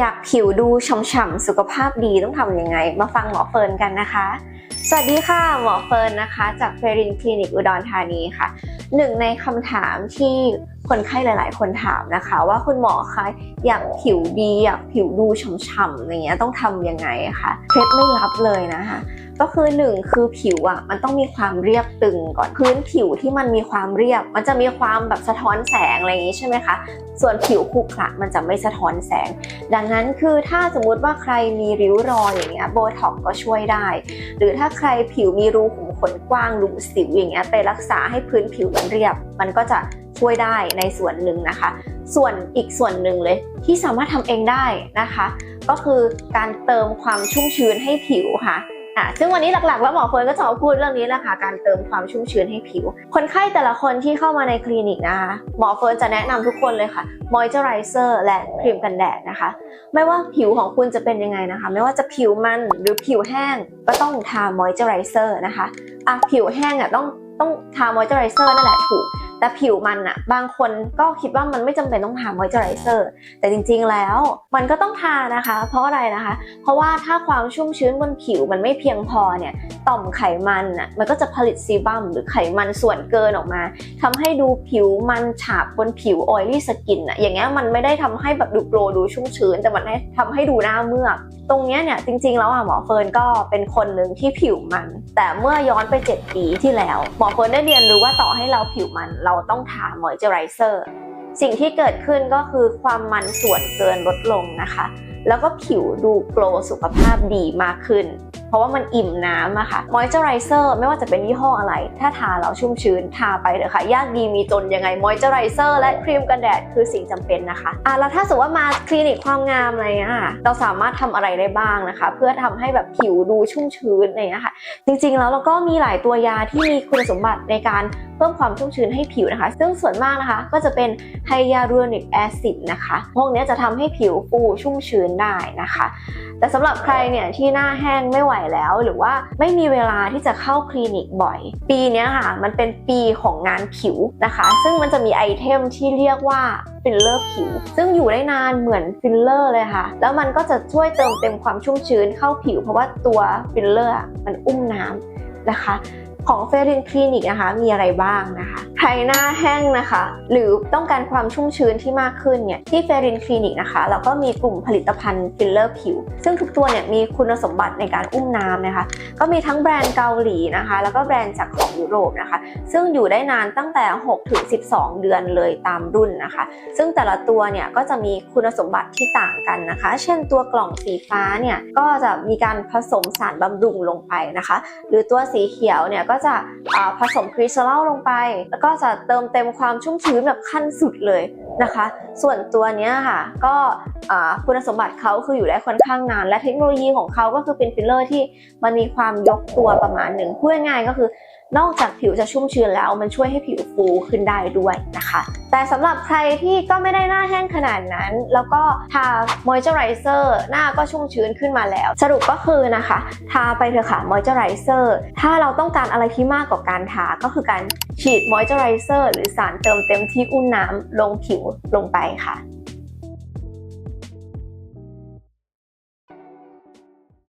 อยากผิวดูฉ่ำๆสุขภาพดีต้องทำยังไง มาฟังหมอเฟิร์นกันนะคะ สวัสดีค่ะหมอเฟิร์นนะคะ จากเฟรินคลินิกอุดรธานีค่ะ หนึ่งในคำถามที่ คนไข้หลาย ๆ คนถามนะคะ ว่าคุณหมอคะอยากผิวดีอยากผิวดูฉ่ำๆอะไรเงี้ยต้องทำยังไงคะเคล็ดไม่ลับเลยนะคะก็คือหนึ่งคือผิวอะมันต้องมีความเรียบตึงก่อนพื้นผิวที่มันมีความเรียบ มันจะมีความแบบสะท้อนแสงอะไรอย่างนี้ใช่ไหมคะส่วนผิวขรุขระมันจะไม่สะท้อนแสง ดังนั้นคือถ้าสมมุติว่าใครมีริ้วรอยอย่างเงี้ยโบท็อกก็ช่วยได้ หรือถ้าใครผิวมีรูขุมขนกว้างรูสิวอย่างเงี้ยไปรักษาให้พื้นผิวมันเรียบ มันก็จะ ช่วยได้ในส่วนหนึ่งนะคะ ส่วนอีกส่วนหนึ่งเลยที่สามารถทำเองได้นะคะ ก็คือการเติมความชุ่มชื้นให้ผิวค่ะอะซึ่งวันนี้หลักๆ แล้วหมอเฟิร์นก็จะมาพูดเรื่องนี้แหละค่ะการเติมความชุ่มชื้นให้ผิว คนไข้แต่ละคนที่เข้ามาในคลินิกนะคะหมอเฟิร์นจะแนะนำทุกคนเลยค่ะมอยเจอไรเซอร์และครีมกันแดดนะคะ ไม่ว่าผิวของคุณจะเป็นยังไงนะคะ ไม่ว่าจะผิวมันหรือผิวแห้งก็ต้องทามอยเจอไรเซอร์นะคะอะผิวแห้งอะต้องต้องทามอยเจอไรเซอร์นั่นแหละถูก แต่ผิวมันอะบางคนก็คิดว่ามันไม่จำเป็นต้องทามอยเจอไรเซอร์แต่จริง ๆ แล้วมันก็ต้องทานะคะ เพราะอะไรนะคะ เพราะว่าถ้าความชุ่มชื้นบนผิวมันไม่เพียงพอเนี่ยต่อมไขมันอะมันก็จะผลิตซีบัมหรือไขมันส่วนเกินออกมาทำให้ดูผิวมันฉาบบนผิวออยลี่สกินอะอย่างเงี้ยมันไม่ได้ทำให้แบบดูโกลดูชุ่มชื้น แต่มันให้ทำให้ดูหน้าเมือกตรงเนี้ยเนี่ยจริงๆแล้วอะหมอเฟิร์นก็เป็นคนหนึ่งที่ผิวมัน แต่เมื่อย้อนไป 7 ปีที่แล้ว หมอเฟิร์นได้เรียนรู้ว่าต่อให้เราผิวมันเราต้องทามอยเจอไรเซอร์สิ่งที่เกิดขึ้นก็คือความมันส่วนเกินลดลงนะคะ แล้วก็ผิวดูโกลว์สุขภาพดีมากขึ้น เพราะว่ามันอิ่มน้ำอะค่ะมอยเจอไรเซอร์ไม่ว่าจะเป็นยี่ห้ออะไร ถ้าทาแล้วชุ่มชื้นทาไปเถอะค่ะ ยากดีมีจนยังไงมอยเจอไรเซอร์และครีมกันแดดคือสิ่งจำเป็นนะคะอะแล้วถ้าสมมติว่ามาคลินิกความงามอะไรเงี้ยค่ะเราสามารถทำอะไรได้บ้างนะคะ เพื่อทำให้แบบผิวดูชุ่มชื้นอะไรเงี้ยค่ะ จริงๆแล้วเราก็มีหลายตัวยาที่มีคุณสมบัติในการเพิ่มความชุ่มชื้นให้ผิวนะคะ ซึ่งส่วนมากนะคะก็จะเป็นไฮยาลูรอนิกแอซิดนะคะ พวกนี้จะทำให้ผิวฟูชุ่มชื้นได้นะคะ แต่สำหรับใครเนี่ยที่หน้าแห้งไม่ไหวแล้ว หรือว่าไม่มีเวลาที่จะเข้าคลินิกบ่อย ปีนี้ค่ะมันเป็นปีของงานผิวนะคะ ซึ่งมันจะมีไอเทมที่เรียกว่าฟิลเลอร์ผิว ซึ่งอยู่ได้นานเหมือนฟิลเลอร์เลยค่ะ แล้วมันก็จะช่วยเติมเต็มความชุ่มชื้นเข้าผิว เพราะว่าตัวฟิลเลอร์มันอุ้มน้ำนะคะ ของเฟรินคลินิกนะคะ มีอะไรบ้างนะคะ ใครหน้าแห้งนะคะ หรือต้องการความชุ่มชื้นที่มากขึ้นเนี่ยที่เฟรินคลินิกนะคะเราก็มีกลุ่มผลิตภัณฑ์ฟิลเลอร์ผิว ซึ่งทุกตัวเนี่ยมีคุณสมบัติในการอุ้มน้ำนะคะ ก็มีทั้งแบรนด์เกาหลีนะคะ แล้วก็แบรนด์จากของยุโรปนะคะ ซึ่งอยู่ได้นานตั้งแต่ 6 ถึง 12 เดือนเลยตามรุ่นนะคะ ซึ่งแต่ละตัวเนี่ยก็จะมีคุณสมบัติที่ต่างกันนะคะ เช่นตัวกล่องสีฟ้าเนี่ยก็จะมีการผสมสารบำรุงลงไปนะคะ หรือตัวสีเขียวเนี่ยก็จะผสมคริสตัลลงไป แล้วก็จะเติมเต็มความชุ่มชื้นแบบขั้นสุดเลยนะคะ ส่วนตัวเนี้ยค่ะ ก็คุณสมบัติเขาคืออยู่ได้ค่อนข้างนาน และเทคโนโลยีของเขาก็คือเป็นฟิลเลอร์ที่มันมีความยกตัวประมาณหนึ่งพูดง่ายก็คือ นอกจากผิวจะชุ่มชื้นแล้วมันช่วยให้ผิวฟูขึ้นได้ด้วยนะคะ แต่สำหรับใครที่ก็ไม่ได้หน้าแห้งขนาดนั้น แล้วก็ทามอยเจอไรเซอร์หน้าก็ชุ่มชื้นขึ้นมาแล้ว สรุปก็คือนะคะ ทาไปเถอะค่ะมอยเจอไรเซอร์ถ้าเราต้องการอะไรที่มากกว่าการทาก็คือการฉีดมอยเจอไรเซอร์หรือสารเติมเต็มที่อุ้นน้ำลงผิวลงไปค่ะ